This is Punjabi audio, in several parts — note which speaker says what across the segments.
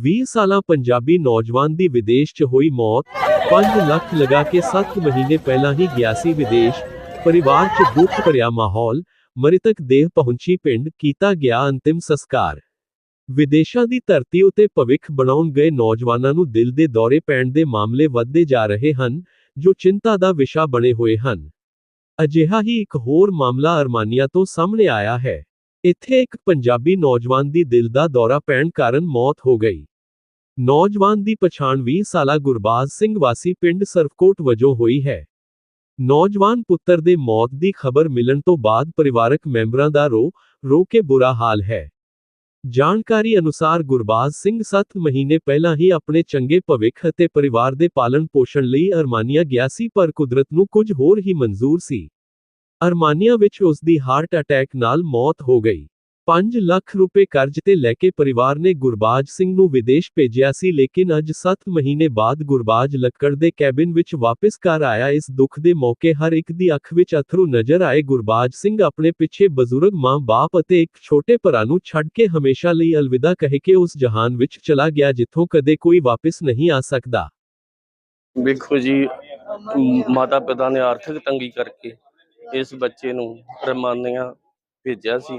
Speaker 1: 20 ਸਾਲਾ ਪੰਜਾਬੀ ਨੌਜਵਾਨ ਦੀ ਵਿਦੇਸ਼ 'ਚ ਹੋਈ ਮੌਤ 5 ਲੱਖ ਲਗਾ ਕੇ 7 ਮਹੀਨੇ ਪਹਿਲਾਂ ਹੀ ਗਿਆ ਸੀ ਵਿਦੇਸ਼, ਪਰਿਵਾਰ 'ਚ ਦੁੱਖ ਭਰਿਆ ਮਾਹੌਲ, ਮ੍ਰਿਤਕ ਦੇਹ ਪਹੁੰਚੀ ਪਿੰਡ, ਕੀਤਾ ਗਿਆ ਅੰਤਿਮ ਸੰਸਕਾਰ। ਵਿਦੇਸ਼ਾਂ ਦੀ ਧਰਤੀ ਉਤੇ ਭਵਿੱਖ ਬਣਾਉਣ ਗਏ ਨੌਜਵਾਨਾਂ ਨੂੰ ਦਿਲ ਦੇ ਦੌਰੇ ਪੈਣ ਦੇ ਮਾਮਲੇ ਵੱਧਦੇ ਜਾ ਰਹੇ ਹਨ, ਜੋ ਚਿੰਤਾ ਦਾ ਵਿਸ਼ਾ ਬਣੇ ਹੋਏ ਹਨ। ਅਜਿਹਾ ਹੀ ਇੱਕ ਹੋਰ ਮਾਮਲਾ ਅਰਮਾਨੀਆ ਤੋਂ ਸਾਹਮਣੇ ਆਇਆ ਹੈ। ਇੱਥੇ ਇੱਕ ਪੰਜਾਬੀ ਨੌਜਵਾਨ ਦੀ ਦਿਲ ਦਾ ਦੌਰਾ ਪੈਣ ਕਾਰਨ ਮੌਤ ਹੋ ਗਈ। ਨੌਜਵਾਨ ਦੀ ਪਛਾਣ 20 ਸਾਲਾ ਗੁਰਬਾਜ਼ ਸਿੰਘ ਵਾਸੀ ਪਿੰਡ ਸਰਫਕੋਟ ਵਜੋਂ ਹੋਈ ਹੈ। ਨੌਜਵਾਨ ਪੁੱਤਰ ਦੇ ਮੌਤ ਦੀ ਖਬਰ ਮਿਲਣ ਤੋਂ ਬਾਅਦ ਪਰਿਵਾਰਕ ਮੈਂਬਰਾਂ ਦਾ ਰੋ ਰੋ ਕੇ ਬੁਰਾ ਹਾਲ ਹੈ। ਜਾਣਕਾਰੀ ਅਨੁਸਾਰ ਗੁਰਬਾਜ਼ ਸਿੰਘ 7 ਮਹੀਨੇ ਪਹਿਲਾਂ ਹੀ ਆਪਣੇ ਚੰਗੇ ਭਵਿੱਖ ਅਤੇ ਪਰਿਵਾਰ ਦੇ ਪਾਲਣ ਪੋਸ਼ਣ ਲਈ ਅਰਮਾਨੀਆ ਗਿਆ ਸੀ, ਪਰ ਕੁਦਰਤ ਨੂੰ ਕੁਝ ਹੋਰ ਹੀ ਮਨਜ਼ੂਰ ਸੀ। ਅਰਮਾਨੀਆ ਵਿੱਚ ਉਸ ਦੀ ਹਾਰਟ ਅਟੈਕ ਨਾਲ ਮੌਤ ਹੋ ਗਈ। 5 ਲੱਖ ਰੁਪਏ ਕਰਜ਼ ਤੇ ਲੈ ਕੇ ਪਰਿਵਾਰ ਨੇ ਗੁਰਬਾਜ ਸਿੰਘ ਨੂੰ ਵਿਦੇਸ਼ ਭੇਜਿਆ ਸੀ, ਲੇਕਿਨ ਅੱਜ 7 ਮਹੀਨੇ ਬਾਅਦ ਗੁਰਬਾਜ ਲੱਕੜ ਦੇ ਕੈਬਿਨ ਵਿੱਚ ਵਾਪਸ ਘਰ ਆਇਆ। ਇਸ ਦੁੱਖ ਦੇ ਮੌਕੇ ਹਰ ਇੱਕ ਦੀ ਅੱਖ ਵਿੱਚ ਅਥਰੂ ਨਜ਼ਰ ਆਏ। ਗੁਰਬਾਜ ਸਿੰਘ ਆਪਣੇ ਪਿੱਛੇ ਬਜ਼ੁਰਗ ਮਾਂ-ਬਾਪ ਅਤੇ ਇੱਕ ਛੋਟੇ ਭਰਾ ਨੂੰ ਛੱਡ ਕੇ ਹਮੇਸ਼ਾ ਲਈ ਅਲਵਿਦਾ ਕਹਿ ਕੇ ਉਸ ਜਹਾਨ ਵਿੱਚ ਚਲਾ ਗਿਆ, ਜਿੱਥੋਂ ਕਦੇ ਕੋਈ ਵਾਪਸ ਨਹੀਂ ਆ ਸਕਦਾ।
Speaker 2: ਵੇਖੋ ਜੀ ਮਾਤਾ ਪਿਤਾ ਨੇ ਆਰਥਿਕ ਤੰਗੀ ਕਰਕੇ ਇਸ ਬੱਚੇ ਨੂੰ ਰਮਾਨੀਆਂ ਭੇਜਿਆ ਸੀ।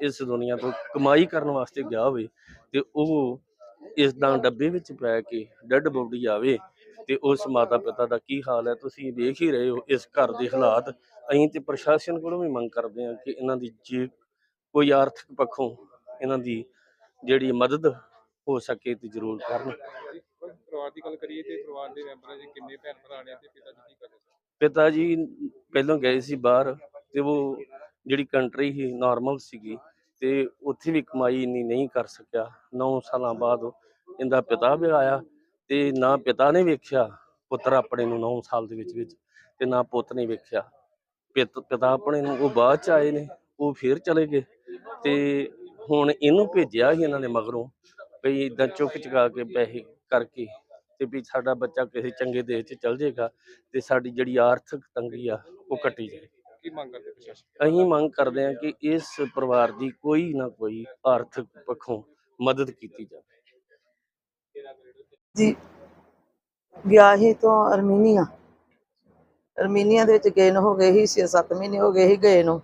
Speaker 2: ਇਸ ਦੁਨੀਆ ਤੋਂ ਕਮਾਈ ਕਰਨ ਵਾਸਤੇ ਗਿਆ ਹੋਵੇ ਤੇ ਉਹ ਇਸ ਦਾ ਡੱਬੇ ਵਿੱਚ ਪੈ ਕੇ ਡੈੱਡ ਬੋਡੀ ਆਵੇ ਤੇ ਉਸ ਮਾਤਾ ਪਿਤਾ ਦਾ ਕੀ ਹਾਲ ਹੈ ਤੁਸੀਂ ਵੇਖ ਹੀ ਰਹੇ ਹੋ ਇਸ ਘਰ ਦੇ ਹਾਲਾਤ। ਅਸੀਂ ਤੇ ਪ੍ਰਸ਼ਾਸਨ ਕੋਲੋਂ ਵੀ ਮੰਗ ਕਰਦੇ ਹਾਂ ਕਿ ਇਹਨਾਂ ਦੀ ਜੇ ਕੋਈ ਆਰਥਿਕ ਪੱਖੋਂ ਇਹਨਾਂ ਦੀ ਜਿਹੜੀ ਮਦਦ ਹੋ ਸਕੇ ਤੇ ਜ਼ਰੂਰ ਕਰਨ।
Speaker 3: ਪਰਿਵਾਰ ਦੀ ਗੱਲ ਕਰੀਏ ਤੇ ਪਰਿਵਾਰ ਦੇ ਮੈਂਬਰਾਂ ਦੇ ਕਿੰਨੇ ਭੈਣ ਭਰਾ ਨੇ ਤੇ ਪਿਤਾ ਜੀ ਕੀ ਕਰਦੇ
Speaker 2: ਪਿਤਾ ਜੀ ਪਹਿਲਾਂ ਗਏ ਸੀ ਬਾਹਰ ਤੇ ਉਹ ਜਿਹੜੀ ਕੰਟਰੀ ਸੀ ਨਾਰਮਲ ਸੀਗੀ। ਤੇ ਉੱਥੇ ਵੀ ਕਮਾਈ ਇੰਨੀ ਨਹੀਂ ਕਰ ਸਕਿਆ। 9 ਸਾਲਾਂ ਬਾਅਦ ਇਹਦਾ ਪਿਤਾ ਵੀ ਆਇਆ ਤੇ ਨਾ ਪਿਤਾ ਨੇ ਵੇਖਿਆ, ਪੁੱਤਰ ਆਪਣੇ ਨੂੰ 9 ਸਾਲ ਦੇ ਵਿੱਚ ਵਿੱਚ ਤੇ ਨਾ ਪੁੱਤ ਨੇ ਵੇਖਿਆ। ਪਿਤ- ਪਿਤਾ ਆਪਣੇ ਨੂੰ ਉਹ ਬਾਅਦ ਚ ਆਏ ਨੇ, ਉਹ ਫੇਰ ਚਲੇ ਗਏ ਤੇ ਹੁਣ ਇਹਨੂੰ ਭੇਜਿਆ ਹੀ ਇਹਨਾਂ ਨੇ ਮਗਰੋਂ ਵੀ ਇਦਾਂ ਚੁੱਕ ਚੁਕਾ ਕੇ ਪੈਸੇ ਕਰਕੇ ਤੇ ਵੀ ਸਾਡਾ ਬੱਚਾ ਕਿਸੇ ਚੰਗੇ ਦੇਸ਼ 'ਚ ਚਲ ਜਾਏਗਾ ਤੇ ਸਾਡੀ ਜਿਹੜੀ ਆਰਥਿਕ ਤੰਗੀ ਆ ਉਹ ਕੱਟੀ ਜਾਏਗੀ
Speaker 3: ਕੀ ਮੰਗ ਕਰਦੇ ਪ੍ਰਸ਼ਾਸਨ?
Speaker 2: ਅਸੀਂ ਮੰਗ ਕਰਦੇ ਹਾਂ ਕਿ ਇਸ ਪਰਿਵਾਰ ਦੀ ਕੋਈ ਨਾ ਕੋਈ ਆਰਥਿਕ ਪੱਖੋਂ ਮਦਦ ਕੀਤੀ ਜਾਵੇ।
Speaker 4: ਜੀ ਗਿਆ ਤੋਂ ਅਰਮੀਨੀਆ। ਅਰਮੀਨੀਆ ਦੇ ਵਿੱਚ ਗਏ ਨੂੰ ਹੋ ਗਏ ਸੀ 6-7 ਮਹੀਨੇ ਹੋ ਗਏ ਸੀ ਗਏ ਨੂੰ।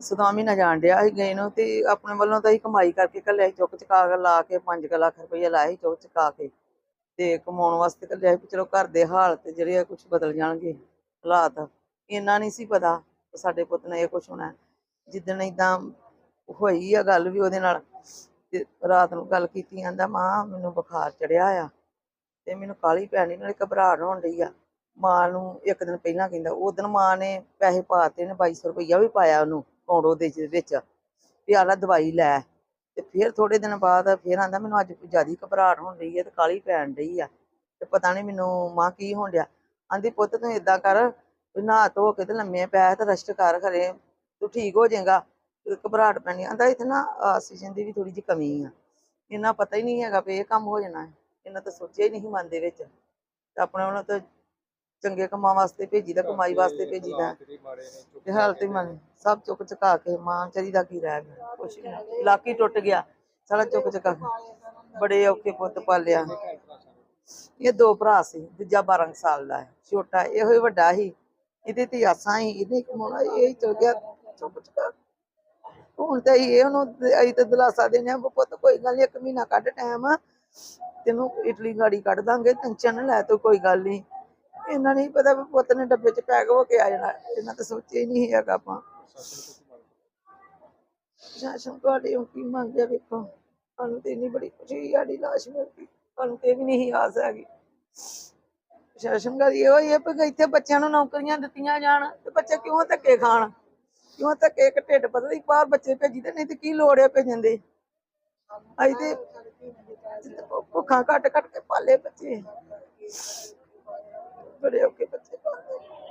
Speaker 4: ਸਦਾ ਮਹੀਨਾ ਜਾਣ ਡਿਆ ਸੀ ਗਏ ਨੂੰ ਤੇ ਆਪਣੇ ਵੱਲੋਂ ਤਾਂ ਹੀ ਕਮਾਈ ਕਰਕੇ ਕੱਲਿਆ ਸੀ ਚੁੱਕ ਚੁਕਾ ਕੇ ਲਾ ਕੇ 5 ਲੱਖ ਰੁਪਈਆ ਲਾਇਆ ਸੀ ਚੁੱਕ ਚੁਕਾ ਕੇ। ਤੇ ਕਮਾਉਣ ਵਾਸਤੇ ਕੱਲਿਆ ਚਲੋ ਘਰ ਦੇ ਹਾਲਤ ਜਿਹੜੇ ਆ ਕੁਝ ਬਦਲ ਜਾਣਗੇ ਹਾਲਾਤ। ਇੰਨਾ ਨਹੀਂ ਸੀ ਪਤਾ ਸਾਡੇ ਪੁੱਤ ਨੇ ਇਹ ਕੁਝ ਹੋਣਾ। ਜਿੱਦਣ ਏਦਾਂ ਹੋਈ ਆ ਗੱਲ ਵੀ ਉਹਦੇ ਨਾਲ ਤੇ ਰਾਤ ਨੂੰ ਗੱਲ ਕੀਤੀ ਆਂਦਾ ਮਾਂ, ਮੈਨੂੰ ਬੁਖਾਰ ਚੜਿਆ ਆ ਤੇ ਮੈਨੂੰ ਕਾਲੀ ਪੈਣੀ, ਨਾਲੇ ਘਬਰਾਹਟ ਹੋਣ ਡਈ ਆ। ਮਾਂ ਨੂੰ ਇੱਕ ਦਿਨ ਪਹਿਲਾਂ ਕਹਿੰਦਾ, ਉਹ ਦਿਨ ਮਾਂ ਨੇ ਪੈਸੇ ਪਾਤੇ ਨੇ 2200 ਰੁਪਈਆ ਵੀ ਪਾਇਆ ਉਹਨੂੰ ਕੌਂਡੋ ਦੇ ਵਿੱਚ ਵੀ ਆਹ ਦਵਾਈ ਲੈ। ਤੇ ਫਿਰ ਥੋੜੇ ਦਿਨ ਬਾਅਦ ਫਿਰ ਆਂਦਾ, ਮੈਨੂੰ ਅੱਜ ਜ਼ਿਆਦਾ ਘਬਰਾਹਟ ਹੋਣ ਰਹੀ ਹੈ ਤੇ ਕਾਲੀ ਪੈਣ ਰਹੀ ਆ ਤੇ ਪਤਾ ਨਹੀਂ ਮੈਨੂੰ ਮਾਂ ਕੀ ਹੋਣ ਡਿਆ। ਆਂਦੀ, ਪੁੱਤ, ਤੂੰ ਏਦਾਂ ਕਰ ਵੀ ਨਹਾ ਧੋ ਕੇ ਤੇ ਲੰਮੇ ਪੈ ਤੇ ਰੈਸਟ ਕਰ ਘਰੇ ਤੂੰ ਠੀਕ ਹੋ ਜਾਏਗਾ। ਘਬਰਾਹਟ ਪੈਣੀ ਆਂਦਾ ਇੱਥੇ ਨਾ ਆਕਸੀਜਨ ਦੀ ਵੀ ਥੋੜੀ ਜਿਹੀ ਕਮੀ ਆ। ਇਹਨਾਂ ਪਤਾ ਹੀ ਨਹੀਂ ਹੈਗਾ ਵੀ ਇਹ ਕੰਮ ਹੋ ਜਾਣਾ। ਹੈ ਇਹਨਾਂ ਤਾਂ ਸੋਚਿਆ ਹੀ ਨਹੀਂ ਮਨ ਦੇ ਵਿੱਚ। ਤੇ ਆਪਣੇ ਵੱਲੋਂ ਤਾਂ ਚੰਗੇ ਕੰਮਾਂ ਵਾਸਤੇ ਭੇਜੀਦਾ ਕਮਾਈ ਵਾਸਤੇ ਭੇਜੀਦਾ
Speaker 3: ਮਾੜੇ
Speaker 4: ਤੇ ਹਾਲਤ ਹੀ ਮਨ ਸਭ ਚੁੱਕ ਚੁਕਾ ਕੇ ਮਾਂ ਚਰੀ ਦਾ ਕੀ ਰਹਿ ਗਿਆ। ਕੁਛ ਨਹੀਂ ਲੱਕ ਟੁੱਟ ਗਿਆ। ਸਾਰਾ ਚੁੱਕ ਚੁਕਾ ਕੇ। ਬੜੇ ਔਖੇ ਪੁੱਤ ਪਾਲਿਆ। ਇਹ ਦੋ ਭਰਾ ਸੀ ਦੂਜਾ 12 ਕੁ ਸਾਲ ਦਾ ਹੈ। ਛੋਟਾ ਇਹੋ ਹੀ ਵੱਡਾ ਸੀ। ਇਹਦੇ ਤੇ ਆਸਾਂ ਹੀ, ਇਹਨੇ ਕਮਾਉਣਾ ਇਹ ਹੀ ਚਲ ਗਿਆ ਚੁੱਪ ਚੁਕਾ ਹੁਣ ਤਾਂ ਇਹ ਉਹਨੂੰ ਅਸੀਂ ਤਾਂ ਦਿਲਾਸਾ ਦੇਣੇ ਆ ਪੁੱਤ ਕੋਈ ਗੱਲ ਨੀ, ਇੱਕ ਮਹੀਨਾ ਕੱਢ ਟਾਈਮ ਤੈਨੂੰ ਇਟਲੀ ਗਾੜੀ ਕੱਢ ਦਾਂਗੇ ਟੈਨਸ਼ਨ ਨਾ ਲੈ ਤੂੰ, ਕੋਈ ਗੱਲ ਨਹੀਂ ਇਹਨਾਂ ਨੇ ਪਤਾ ਵੀ ਪੁੱਤ ਨੇ ਡੱਬੇ 'ਚ ਪੈਕ ਹੋ ਕੇ ਆ ਜਾਣਾ, ਇਹਨਾਂ ਤਾਂ ਸੋਚਿਆ ਹੀ ਨਹੀਂ ਹੈਗਾ ਆਪਾਂ। ਸ਼ਾਸਨ ਤੁਹਾਡੇ ਉਹ ਕੀ ਮੰਗਿਆ ਵੇਖੋ। ਸਾਨੂੰ ਤੇ ਇੰਨੀ ਬੜੀ ਖੁਸ਼ੀ, ਸਾਡੀ ਲਾਸ਼ ਮਿਲ ਗਈ। ਸਾਨੂੰ ਤੇ ਵੀ ਨਹੀਂ ਆਸ ਹੈਗੀ। ਸ਼ਾਸਨ ਦਾ ਇਹੋ ਹੀ ਹੈ ਕਿ ਇੱਥੇ ਬੱਚਿਆਂ ਨੂੰ ਨੌਕਰੀਆਂ ਦਿੱਤੀਆਂ ਜਾਣ, ਤੇ ਬੱਚੇ ਕਿਉਂ ਧੱਕੇ ਖਾਣ? ਕਿਉਂ ਧੱਕੇ ਇੱਕ ਢਿੱਡ ਪਤਲੀ ਬਾਹਰ ਬੱਚੇ ਭੇਜੀਦੇ ਨਹੀਂ ਤੇ ਕੀ ਲੋੜ ਹੈ ਭੇਜਣ ਦੀ? ਅਸੀਂ ਤੇ ਭੁੱਖਾਂ ਕੱਟ ਕੱਟ ਕੇ ਪਾਲੇ ਬੱਚੇ। ਬੜੇ ਔਕੇ